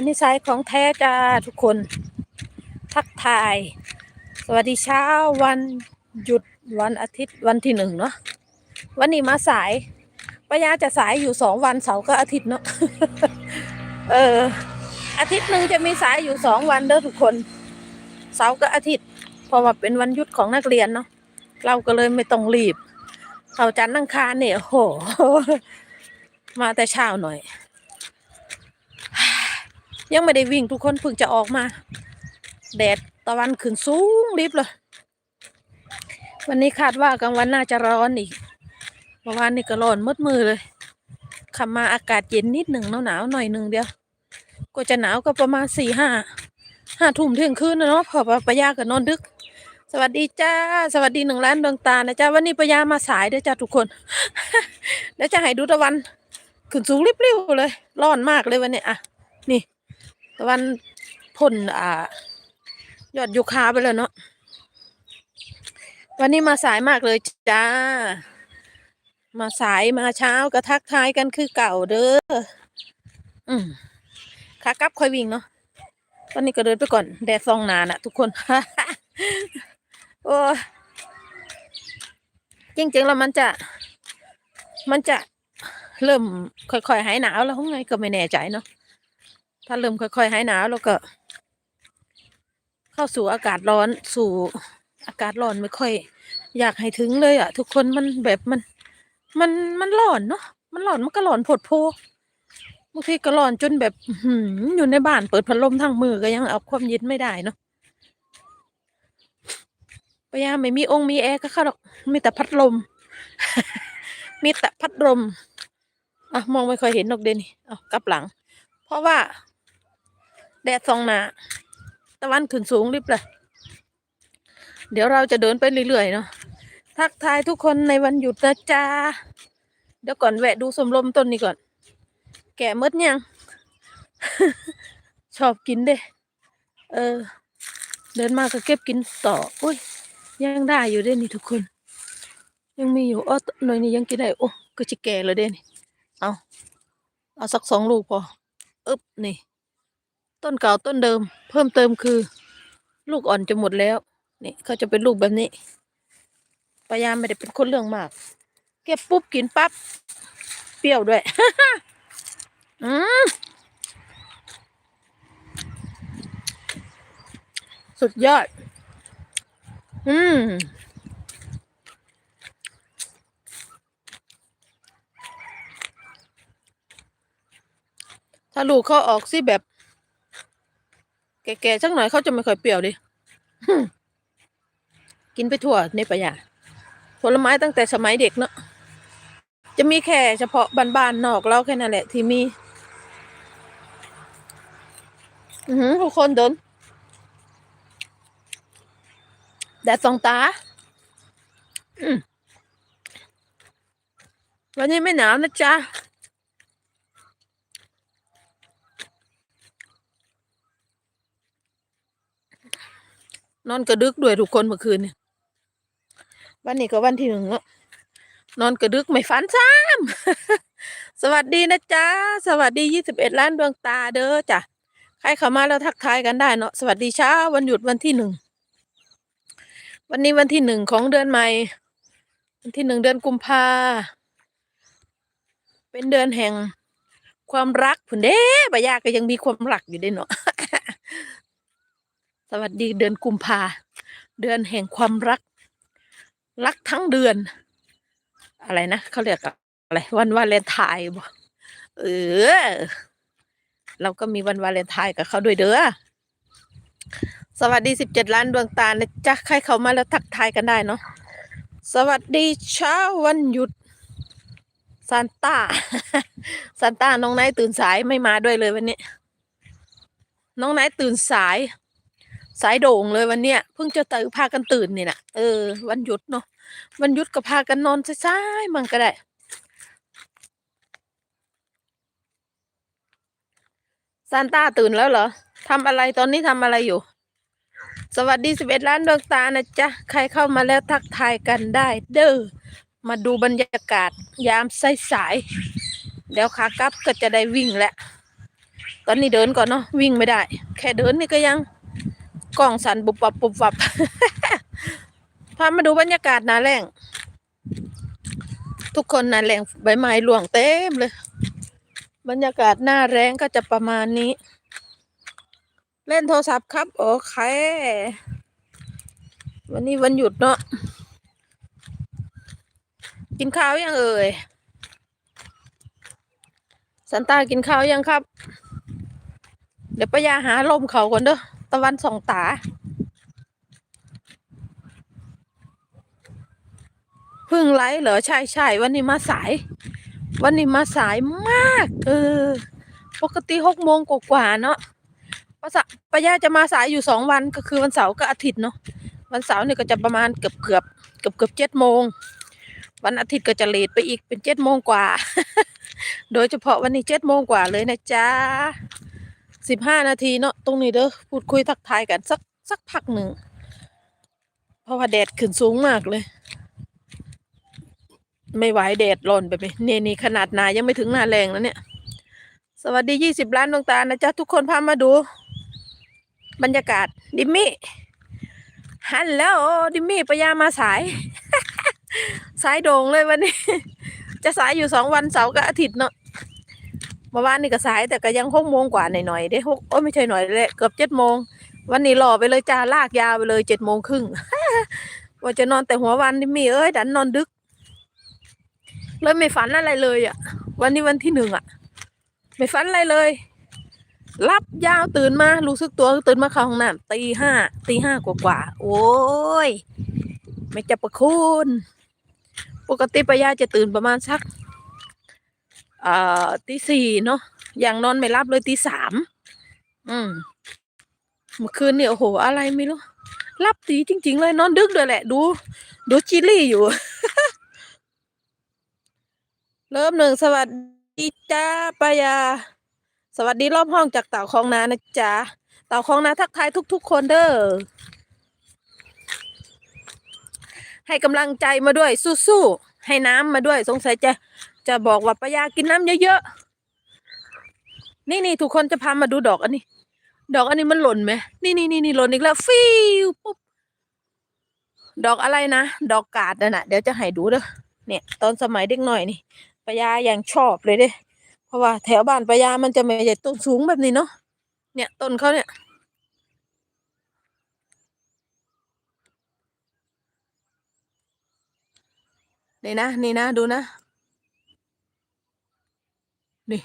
วันนี้สายของแท้จ้าทุกคน ทักทาย สวัสดีเช้าวันหยุดวันอาทิตย์วันที่หนึ่งเนาะวันนี้มาสายปยาจะสายอยู่สองวันเสาร์ก็อาทิตย์เนาะเออ อาทิตย์หนึ่งจะมีสายอยู่สองวันเด้อทุกคน เสาร์กับอาทิตย์เพราะว่าเป็นวันหยุดของนักเรียนเนาะเราก็เลยไม่ต้องรีบเขาจันทร์อังคารเนี่ยโอ้โหมาแต่เช้าหน่อย ยังไม่ได้วิ่งทุกคนเพิ่งจะออกมา แดดตะวันขึ้นสูงริบเลย วันนี้คาดว่ากลางวันน่าจะร้อนอีกเมื่อวานนี่ก็ร้อนมืดมือเลยขับมาอากาศเย็นนิดหนึ่งหนาวหนาวๆหน่อยหนึ่งเดียวก็จะหนาวก็ประมาณสี่ห้าห้าทุ่มเที่ยงคืนนะเนาะพอปะยากับนอนดึก สวัสดีจ้า สวัสดีหนึ่งล้านดวงตานะจ้าวันนี้ปะยามาสายเด้อจ้าทุกคนเดี๋ยวจะให้ดูตะวัน ขึ้นสูงริบริ้วเลย ร้อนมากเลยวันนี้อะนี่ ตะวันพ่นอ่ายอดยูคาไปเลยเนาะวันนี้มาสายมากเลยจ้า มาสายมาเช้าก็ทักทายกันคือเก่าเด้ออืมขากลับค่อยวิ่งเนาะตอนนี้ก็เดินไปก่อนแดดซองนานอะทุกคนโอ้จริงๆแล้วมันจะ มันจะเริ่มค่อยๆหายหนาวแล้วไงก็ไม่แน่ใจเนาะ ถ้าเริ่มค่อยๆหายหนาวแล้วก็ เข้าสู่อากาศร้อนสู่อากาศร้อนไม่ค่อย อยากให้ถึงเลยอะ ทุกคนมันแบบมัน มันมันร้อนเนาะมันร้อนมันก็ร้อนผดโพบางทีก็ร้อนจนแบบอื้อหืออยู่ในบ้านเปิดพัดลมทั้งมือก็ยังเอาความเย็นไม่ได้เนาะพยายามไม่มีองค์มีแอร์ก็เข้าหรอกมีแต่พัดลม มีแต่พัดลมอะมองไม่ค่อยเห็นนกเดนี่เอากลับหลัง เพราะว่า แดดส่องหนาตะวันขึ้นสูงริบเลยเดี๋ยวเราจะเดินไปเรื่อยๆเนาะทักทายทุกคนในวันหยุดนะจ๊ะเดี๋ยวก่อนแวะดูสมลมต้นนี้ก่อน แก่มดยัง ชอบกินเด้เออ เดินมาก็เก็บกินต่ออุ้ยยังได้อยู่เด้นี่ทุกคน ยังมีอยู่อ้อหน่อยนี้ยังกินได้โอ้ก็จะแก่เลยเด้นี่เอาเอาสักสองลูกพออึบนี่ ต้นเก่าต้นเดิม เพิ่มเติมคือ ลูกอ่อนจะหมดแล้ว นี่เขาจะเป็นลูกแบบนี้พยายามไม่ได้เป็นคนเรื่องมาก เก็บปุ๊บกินปั๊บ เปรี้ยวด้วย อืมสุดยอด อืมถ้าลูกเขาออกสิแบบ แก่ๆสักหน่อยเขาจะไม่ค่อยเปรี้ยวดิกินไปทั่วในปะยาผลไม้ตั้งแต่สมัยเด็กเนอะจะมีแค่เฉพาะบ้านๆนอกเราแค่นั้นแหละ ที่มี อือหือทุกคนเดินแดดสองตา อืมวันนี้ไม่หนาวนะจ๊ะ นอนกระดึกด้วยทุกคนเมื่อคืนเนี่ยวันนี้ก็วันที่หนึ่งแล้วนอนกระดึกไม่ฝันซ้ำสวัสดีนะจ๊ะ สวัสดียี่สิบเอ็ดล้านดวงตาเด้อจ้ะ ใครเข้ามาแล้วทักทายกันได้เนาะ สวัสดีเช้าวันหยุดวันที่หนึ่ง วันนี้วันที่หนึ่งของเดือนใหม่ วันที่หนึ่งเดือนกุมภา เป็นเดือนแห่งความรักผุนเด้บายาก็ยังมีความรักอยู่เด้เนาะ สวัสดีเดือนกุมภาเดือนแห่งความรัก รักทั้งเดือน อะไรนะเขาเรียกอะไรวันวาเลนไทน์บ่เออ เราก็มีวันวาเลนไทน์กับเขาด้วยเด้อสวัสดีสิบเจ็ดล้านดวงตานะจ๊ะใครเขามาแล้วทักทายกันได้เนาะสวัสดีเช้าวันหยุดซานต้าซานต้าน้องไนท์ตื่นสายไม่มาด้วยเลยวันนี้ น้องไนท์ตื่นสาย สายโด่งเลยวันเนี้ยเพิ่งจะตื่นพากันตื่นนี่นะเออ วันหยุดเนาะวันหยุดก็พากันนอนสายๆมันก็ได้ซานต้าตื่นแล้วเหรอทำอะไรตอนนี้ทำอะไรอยู่ สวัสดีสิบเอ็ดล้านดวงตานะจ๊ะ ใครเข้ามาแล้วทักทายกันได้ เด้อ มาดูบรรยากาศ ยามสายๆเดี๋ยวขากลับก็จะได้วิ่งแล้ว ตอนนี้เดินก่อนเนาะวิ่งไม่ได้ แค่เดินนี่ก็ยัง กล้องสั่นบุบวับบุบวับพามาดูบรรยากาศหนาแรงทุกคนหนาแรงใบไม้หลวงเต็มเลย บรรยากาศหน้าแรงก็จะประมาณนี้ เล่นโทรศัพท์ครับ โอเค วันนี้วันหยุดเนาะกินข้าวยังเอ่ยสันตากินข้าวยังครับ เดี๋ยวปะยาหาลมเขาก่อนเด้อ ตะวันสองตาเพึ่งไลฟ์เหรอ ใช่ใช่วันนี้มาสาย วันนี้มาสายมาก เออ ปกติหกโมงกว่าเนาะปะสะปะยาจะมาสายอยู่สองวันก็คือวันเสาร์กับอาทิตย์เนาะวันเสาร์เนี่ยก็จะประมาณเกือบเกือบเกือบเกือบเจ็ดโมงวันอาทิตย์ก็จะเลทไปอีกเป็นเจ็ดโมงกว่า โดยเฉพาะวันนี้เจ็ดโมงกว่าเลยนะจ๊ะ สิบห้านาทีเนาะตรงนี้เด้อพูดคุยทักทายกันสักสักพักหนึ่งเพราะว่าแดดขึ้นสูงมากเลย ไม่ไหวแดดร้อนแบบนี้นี่นี่ขนาดนายังไม่ถึงหน้าแรงแล้วเนี่ย สวัสดียี่สิบล้านดวงตานะจ๊ะทุกคนพามาดู บรรยากาศ ดิมมี่ฮัลโหลดิมมี่ปยามาสาย สายโด่งเลยวันนี้ จะสายอยู่สองวันเสาร์กับอาทิตย์เนาะ เมื่อวานนี่ก็สายแต่ก็ยังหกโมงกว่าหน่อยๆได้หกโอ้ยไม่ใช่หน่อยเลยเกือบเจ็ดโมงวันนี้รอไปเลยจ้าลากยาวไปเลยเจ็ดโมงครึ่งว่าจะนอนแต่หัววันดิมมี่เอ้ยดันนอนดึกเลยไม่ฝันอะไรเลยอะ วันนี้วันที่หนึ่งอะ ไม่ฝันอะไรเลย รับยาวตื่นมารู้สึกตัวตื่นมาเข้าห้องน้ำตีห้าตีห้ากว่ากว่าๆโอ้ยไม่จะประคุณปกติปายาจะตื่นประมาณสัก เอ่อตีสี่เนาะอย่างนอนไม่รับเลยตีสามอืมเมื่อคืนเนี่ยโอ้โหอะไรไม่รู้รับตีจริง ๆ เลยนอนดึกด้วยแหละ ดู ดูจิลลี่อยู่ เริ่มหนึ่งสวัสดีจ้าปายา สวัสดีรอบห้องจากเต่าคลองนานะจ๊ะเต่าคลองนาทักทายทุก ๆ คนเด้อให้กำลังใจมาด้วยสู้ๆให้น้ำมาด้วยสงสัยจะ จะบอกว่าปายากินน้ำเยอะๆ นี่นี่ทุกคนจะพามาดูดอกอันนี้ ดอกอันนี้มันหล่นไหม นี่นี่นี่นี่หล่นอีกแล้ว ฟิวปุ๊บ ดอกอะไรนะ ดอกกาดนั่นะเดี๋ยวจะให้ดูเด้อ เนี่ย ตอนสมัยเด็กหน่อยนี่ปายายังชอบเลยเด้ เพราะว่าแถวบ้านปายามันจะไม่ใช่ต้นสูงแบบนี้เนาะ เนี่ยต้นเขาเนี่ยนี่นะนี่นะดูนะ นี่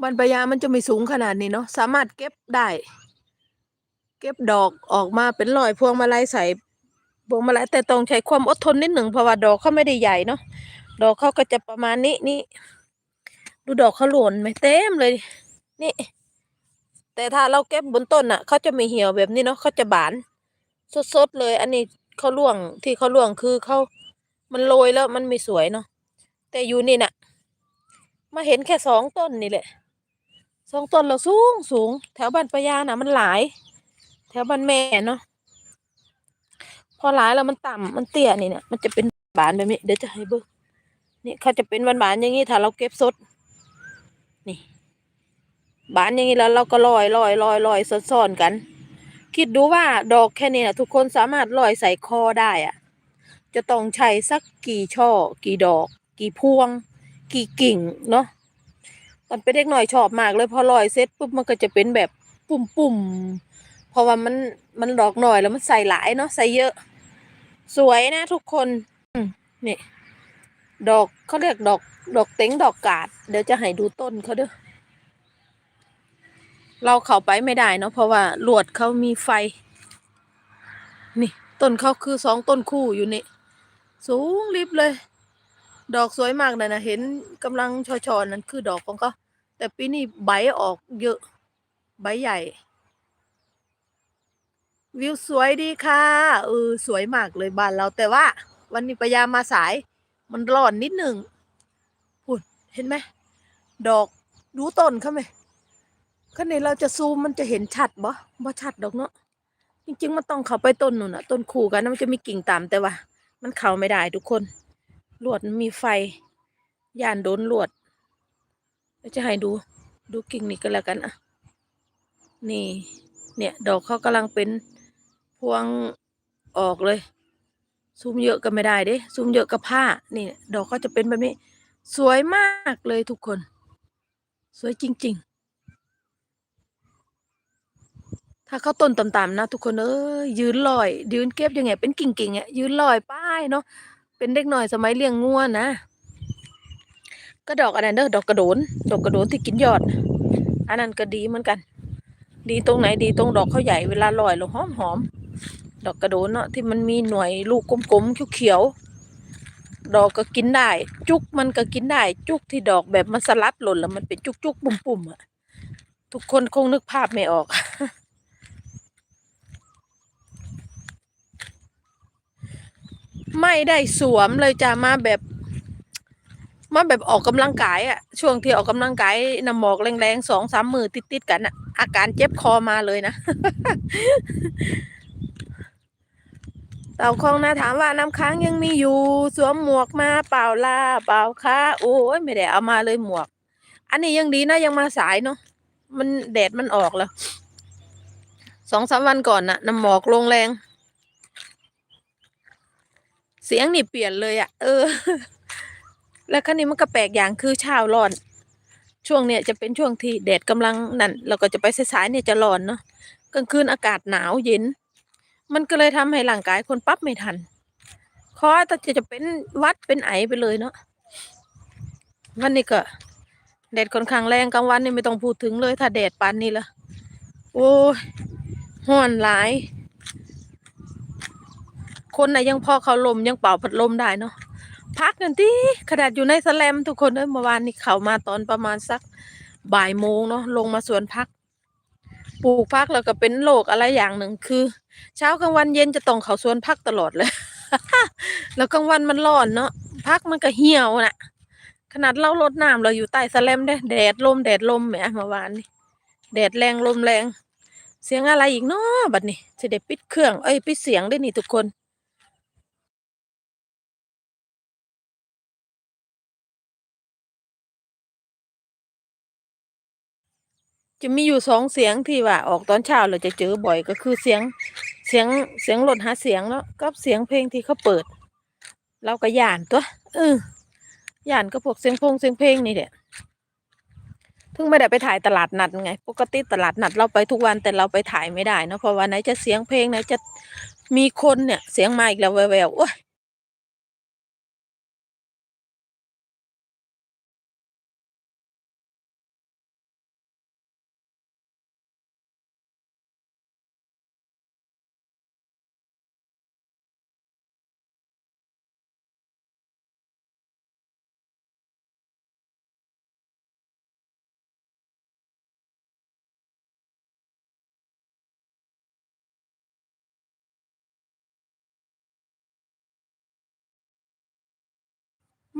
บ้านปายามันจะไม่สูงขนาดนี้เนาะสามารถเก็บได้ เก็บดอกออกมาเป็นรอยพวงมาลัยใส่พวงมาลัยแต่ต้องใช้ความอดทนนิดหนึ่งเพราะว่าดอกเขาไม่ได้ใหญ่เนาะดอกเขาก็จะประมาณนี้นี่ดูดอกเขาหล่นไหมเต็มเลย นี่ แต่ถ้าเราเก็บบนต้นอะเขาจะไม่เหี่ยวแบบนี้เนาะเขาจะบานสดๆเลย อันนี้เขาล่วงที่เขาล่วงคือเขามันโรยแล้วมันไม่สวยเนาะแต่อยู่นี่น่ะ มาเห็นแค่สองต้นนี่แหละ สองต้นเราสูงสูง แถวบ้านปะยาน่ะมันหลาย แถวบ้านแม่เนาะพอหลายแล้วมันต่ำมันเตี้ยนี่เนี่ยมันจะเป็นบานแบบนี้เดี๋ยวจะให้เบิกนี่เขาจะเป็นบานๆอย่างนี้ถ้าเราเก็บสด นี่บานอย่างนี้แล้วเราก็ลอยลอยลอยลอยซ้อนๆกัน คิดดูว่าดอกแค่นี้นะทุกคนสามารถลอยใส่คอได้อะจะต้องใช้สักกี่ช่อ กี่ดอก กี่พวง กี่กิ่งเนาะ ตอนเป็นเด็กหน่อยชอบมากเลยพอลอยเสร็จปุ๊บมันก็จะเป็นแบบปุ่มปุ่มๆเพราะว่ามันมันดอกหน่อยแล้วมันใส่หลายเนาะใส่เยอะ สวยนะทุกคนนี่ดอกเขาเรียกดอก ดอกเต็งดอกกาด เดี๋ยวจะให้ดูต้นเขาเด้อเราเข้าไปไม่ได้เนาะเพราะว่าลวดเขามีไฟ นี่ต้นเขาคือสองต้นคู่อยู่นี่ สูงริบเลย ดอกสวยมากเลยนะเห็นกำลังชอๆนั่นคือดอกของเขาแต่ปีนี้ใบออกเยอะ ใบใหญ่ วิวสวยดีค่ะเออสวยมากเลยบ้านเราแต่ว่า วันนี้พยามาสาย มันร้อนนิดหนึ่งพูดเห็นไหมดอกดูต้นเขาไหมข้างในเราจะซูมมันจะเห็นชัดบ่บ่ชัดดอกเนาะจริงๆมันต้องเข้าไปต้นนู่นน่ะต้นคู่กันนะมันจะมีกิ่งต่ำแต่ว่า มันเข้าไม่ได้ทุกคน ลวดมีไฟย่านโดนลวดเดี๋ยวจะให้ดูดูกิ่งนี้ก็แล้วกันอะ นี่ เนี่ย ดอกเขากำลังเป็นพวงออกเลย ซูมเยอะก็ไม่ได้เด้ซูมเยอะกับผ้า นี่ ดอกเขาจะเป็นแบบนี้ สวยมากเลยทุกคน สวยจริง ๆ ถ้าเขาต้นต่ำๆนะ ทุกคนเอ้ยยืนลอย ยืนเก็บยังไง เป็นกิ่งๆอะยืนลอยป้ายเนาะ เป็นเด็กหน่อยสมัยเลี้ยงงัวนะก็ดอกอะไรเด้อดอกกระโดน ดอกกระโดนที่กินยอด อันนั้นก็ดีเหมือนกัน ดีตรงไหนดีตรงดอกเขาใหญ่เวลาลอยลงหอมหอมดอกกระโดนเนาะที่มันมีหน่วยลูกกลมๆเขียวๆดอกก็กินได้ จุกมันก็กินได้ จุกที่ดอกแบบมันสลัดหล่นแล้วมันเป็นจุกๆปุ่มๆอะทุกคนคงนึกภาพไม่ออก ไม่ได้สวมเลยจะมาแบบ มาแบบออกกำลังกายอะช่วงที่ออกกำลังกายน้ำหมอกแรงๆสองสามมือติดๆกันอะอาการเจ็บคอมาเลยนะเต่าคองนะถามว่าน้ำค้างยังมีอยู่ สวมหมวกมาเปล่าล่าเปล่าค่ะโอ้ยไม่ได้เอามาเลยหมวก อันนี้ยังดีนะยังมาสายเนาะมันแดดมันออกแล้วสองสามวันก่อนน่ะน้ำหมอกลงแรง เสียงนี่เปลี่ยนเลยอะเออ แล้วครั้นี้มันก็แปลกอย่างคือเช้าร้อน ช่วงเนี้ยจะเป็นช่วงที่แดดกำลังนั่นเราก็จะไปสายๆเนี่ยจะร้อนเนาะกลางคืนอากาศหนาวเย็น มันก็เลยทำให้ร่างกายคนปรับไม่ทันคอแต่จะจะเป็นวัดเป็นไอไปเลยเนาะวันนี้ก็แดดค่อนข้างแรงกลางวันนี่ไม่ต้องพูดถึงเลย ถ้าแดดปานนี้ละโอ้ยห้อนหลาย คนน่ะยังพอเขาลมยังเป่าพัดลมได้เนาะพักกันที่ขนาดอยู่ในสแลมทุกคนเอ้ยเมื่อวานนี้เขามาตอนประมาณสักบ่ายโมงเนาะลงมาสวนพัก ปลูกพักแล้วก็เป็นโรคอะไรอย่างหนึ่งคือ เช้ากลางวันเย็นจะต้องเขาสวนพักตลอดเลย แล้วกลางวันมันร้อนเนาะพักมันก็เหี่ยวน่ะ ขนาดเราลดน้ำเราอยู่ใต้สแลมเด้แดดลมแดดลมแหมเมื่อวานนี้แดดแรงลมแรง เสียงอะไรอีกเนาะบัดนี้จะได้ปิดเครื่องเอ้ยปิดเสียงได้นี่ทุกคน จะมีอยู่สองเสียงที่ว่าออกตอนเช้าเราจะเจอบ่อยก็คือเสียงเสียงเสียงรถหาเสียงเนาะกับเสียงเพลงที่เขาเปิด เราก็ย่านตัวเออย่านก็พวกเสียงพงเสียงเพลงนี่แหละถึงไม่ได้ไปถ่ายตลาดนัดไง ปกติตลาดนัดเราไปทุกวันแต่เราไปถ่ายไม่ได้นะเพราะว่าไหนจะเสียงเพลงไหนจะมีคนเนี่ย เสียงมาอีกแล้วแววๆโอ้ย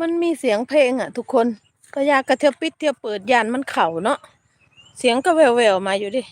มันมีเสียงเพลงอะ ทุกคนก็ยากกระเทียบปิดเทียบเปิดยานมันเข่าเนาะเสียงก็แววๆมาอยู่ดิ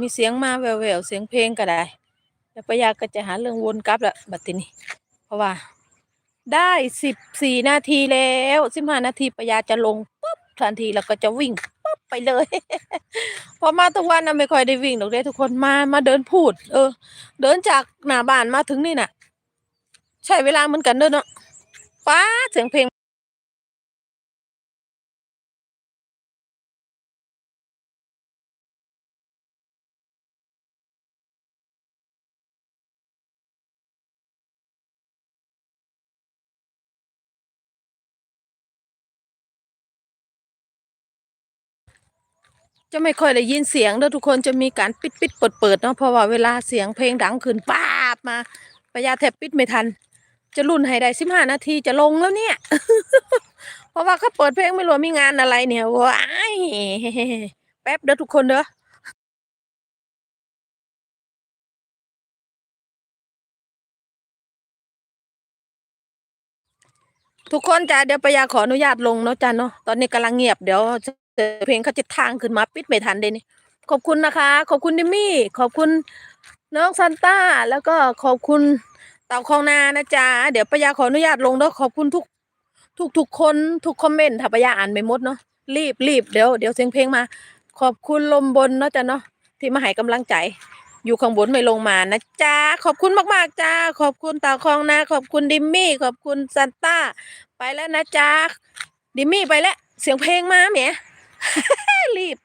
มีเสียงมาแววๆเสียงเพลงก็ได้ แล้วปยาก็จะหาเรื่องวนกลับละบัดทีนี้ เพราะว่า ได้สิบสี่นาทีแล้วสิบห้านาทีปยาจะลงปุ๊บทันทีแล้วก็จะวิ่งปุ๊บไปเลย พอมาทุกวันนะไม่ค่อยได้วิ่งหรอกเด้ทุกคนมามาเดินพูด เออ เดินจากหน้าบ้านมาถึงนี่น่ะ ใช้เวลาเหมือนกันเด้อเนาะป้าเสียงเพลง จะไม่ค่อยได้ยินเสียงเด้อทุกคนจะมีการปิดปิดเปิดเปิดเนาะเพราะว่าเวลาเสียงเพลงดังขึ้นป้าบมาปยาแทบปิดไม่ทัน จะรุ่นให้ได้สิบห้านาทีจะลงแล้วเนี่ย เพราะว่าเขาเปิดเพลงไม่รู้มีงานอะไรเนี่ยว้ายแป๊บเด้อทุกคนเด้อทุกคนจ้าเดี๋ยวปยาขออนุญาตลงเนาะจ้าเนาะตอนนี้กำลังเงียบเดี๋ยว เจอเพลงเขาจะทางขึ้นมาปิดไม่ทันเดยนี่ขอบคุณนะคะ ขอบคุณดิมมี่ ขอบคุณน้องซันต้า แล้วก็ขอบคุณเต่าคลองนานะจ๊ะ เดี๋ยวปยาขออนุญาตลงเนาะขอบคุณทุก ทุกทุกคนทุกคอมเมนต์ถ้าปยาอ่านไม่หมดเนาะ รีบรีบเดี๋ยวเดี๋ยวเสียงเพลงมา ขอบคุณลมบนเนาะจ้ะเนาะที่มาให้กำลังใจ อยู่ข้างบนไม่ลงมานะจ๊ะ ขอบคุณมากๆจ้า ขอบคุณเต่าคลองนา ขอบคุณดิมมี่ ขอบคุณซันต้า ไปแล้วนะจ๊ะ ดิมมี่ไปแล้ว เสียงเพลงมาแหม รีบ